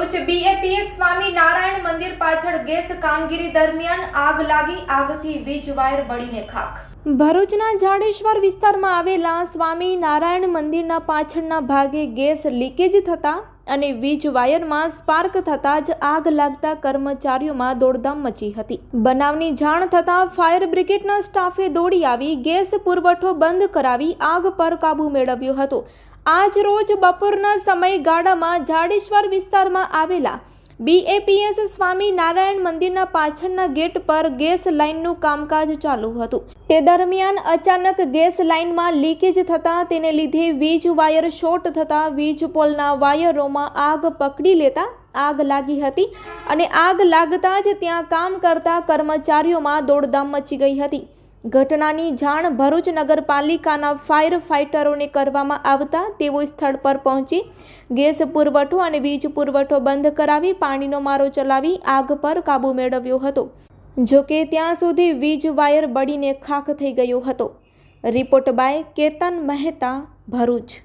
Bharuch BAPS Swami Narayan મંદિર પાછળ gas કામગીરી દરમિયાન આગ લાગી, આગથી વીજ વાયર બળીને ખાખ. ભરૂચના જાડેશ્વર વિસ્તારમાં આવેલા સ્વામી નારાયણ મંદિરના પાછળના ભાગે ગેસ લીકેજ થતા અને વીજ વાયરમાં સ્પાર્ક થતાં જ આગ લાગતા કર્મચારીઓમાં દોડધામ મચી હતી. બનાવની જાણ થતાં ફાયર બ્રિગેડના સ્ટાફે દોડી આવી, ગેસ પુરવઠો બંધ કરાવી આગ પર કાબૂ મેળવ્યો હતો. આજ રોજ બપોરના સમયગાળામાં જાડેશ્વર વિસ્તારમાં આવેલા બીએપીએસ સ્વામી નારાયણ મંદિરના પાછળના ગેટ પર ગેસ લાઇનનું કામકાજ ચાલુ હતું. તે દરમિયાન અચાનક ગેસ લાઇનમાં લીકેજ થતાં તેને લીધે વીજ વાયર શોર્ટ થતાં વીજ પોલના વાયરોમાં આગ પકડી લેતા આગ લાગી હતી અને આગ લાગતા જ ત્યાં કામ કરતા કર્મચારીઓમાં દોડધામ મચી ગઈ હતી. ઘટનાની જાણ ભરૂચ નગરપાલિકાના ફાયર ફાઇટરોને કરવામાં આવતા તેઓ સ્થળ પર પહોંચી ગેસ પુરવઠો અને વીજ પુરવઠો બંધ કરાવી પાણીનો મારો ચલાવી આગ પર કાબૂ મેળવ્યો હતો, જો કે ત્યાં સુધી વીજ વાયર બળીને ખાખ થઈ ગયો હતો. Report by Ketan Mehta, Bharuch.